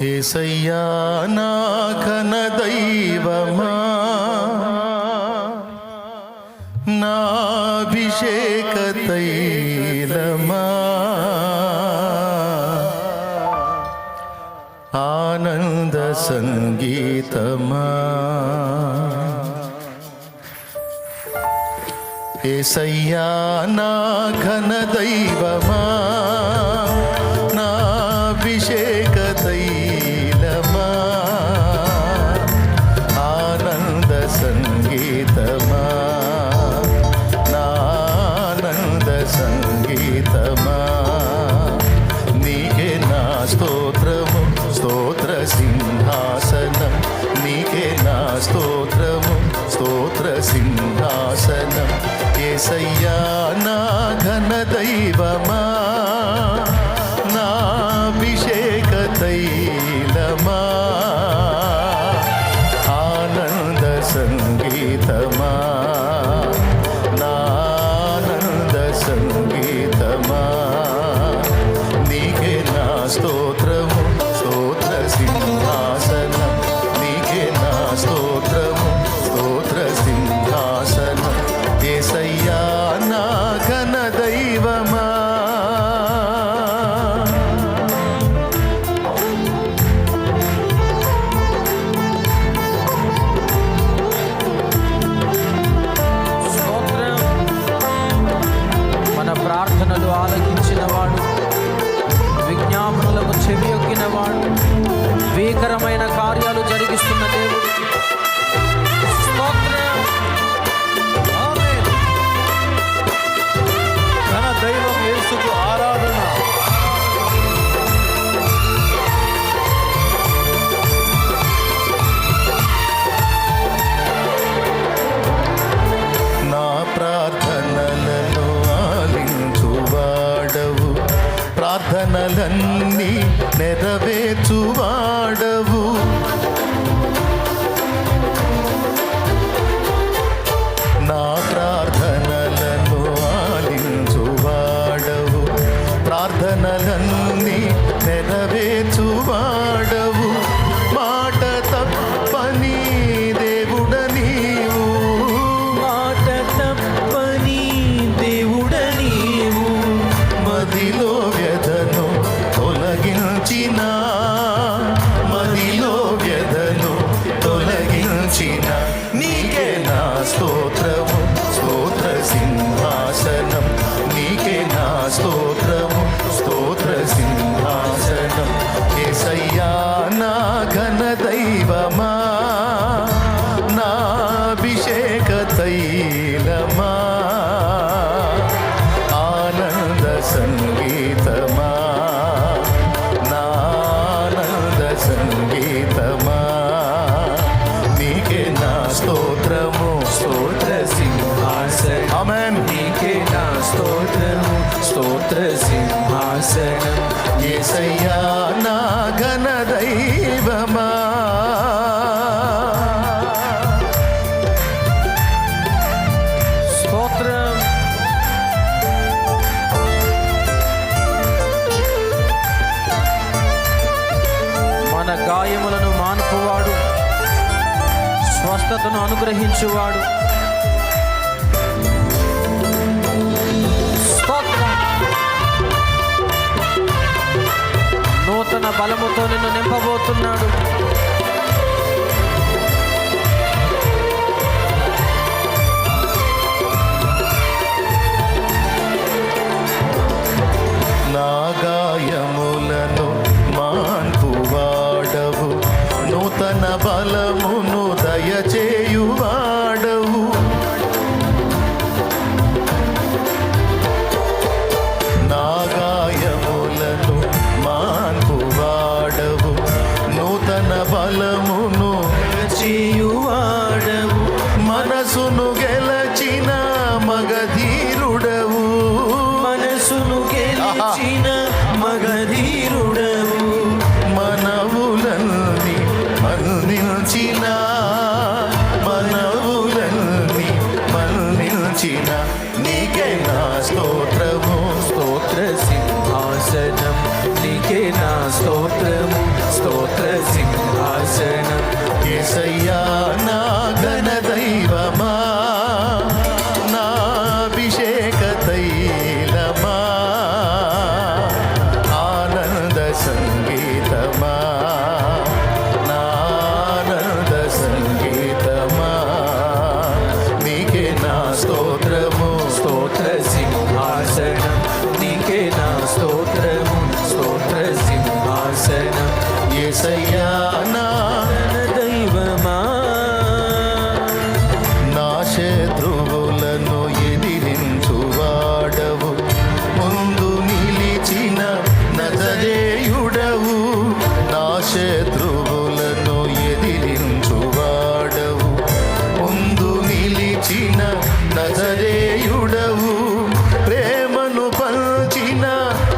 ఏసయ్యా నా ఘన దైవమా? నా అభిషేక తైలమా? ఆనంద సంగీతమా? ఏసయ్యా నా ఘన దైవమా? సింహాసనం ఏసయ్యా నా ఘన దైవమా ಮಾಡವು గానమా ఆనంద సంగీతమా? నానంద సంగీతమా? నీకే నా స్తోత్రము. స్తోత్ర సింహాసనం. అమెన్ నీకే నా స్తోత్రము. స్తోత్ర సింహాసనం. ఏసయ్యా నా ఘన కృపను అనుగ్రహించువాడు. నూతన బలముతో నిన్ను నింపబోతున్నాడు. నాగాయములను మాన్పువాడవు. నూతన బలం బలమును చీయు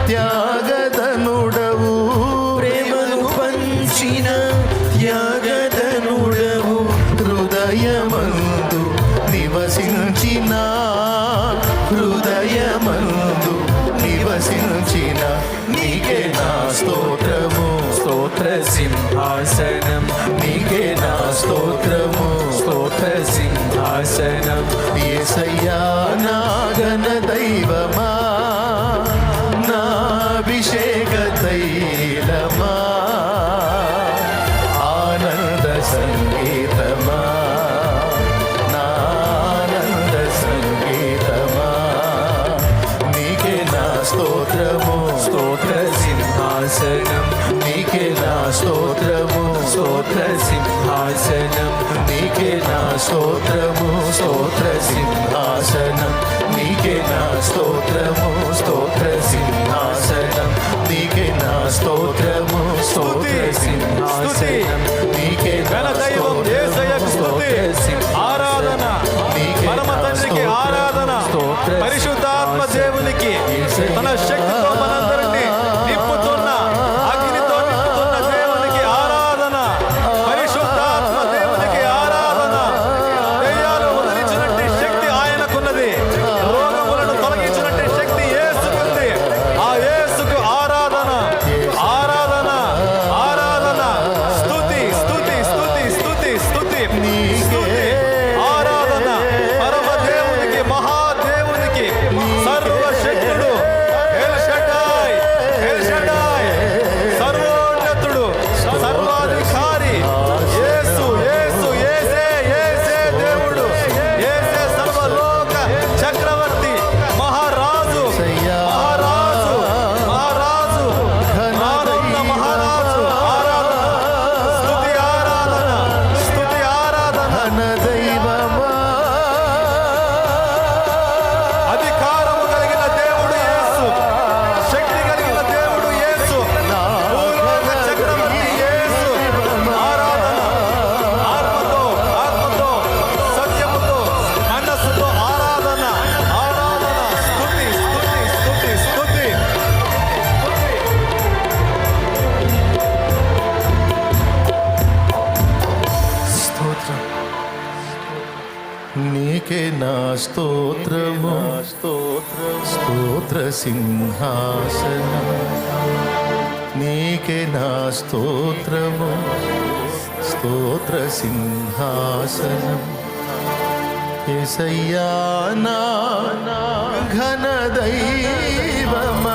త్యాగదనుడవు. ప్రేమను పంచిన త్యాగదనుడవు. హృదయమందు నివసించిన హృదయమందు నివసించిన నీకే నా స్తోత్రము. స్తోత్ర సింహాసనం నీకే నా స్తోత్రము. స్తోత్ర సింహాసనం. స్తోత్ర సింహాసనం నీకే నా స్తోత్రము స్తోత్ర సింహాసనం నీకే నా స్తోత్రము స్తోత్ర సింహాసనం నీకే నా స్తోత్రము స్తోత్ర సింహాసనం నీకే నా దైవం స్తోత్రము స్తోత్ర స్తోత్ర సింహాసనం నీకే నా స్తోత్రము స్తోత్ర సింహాసనం ఎసయ్యా నా ఘన దైవమా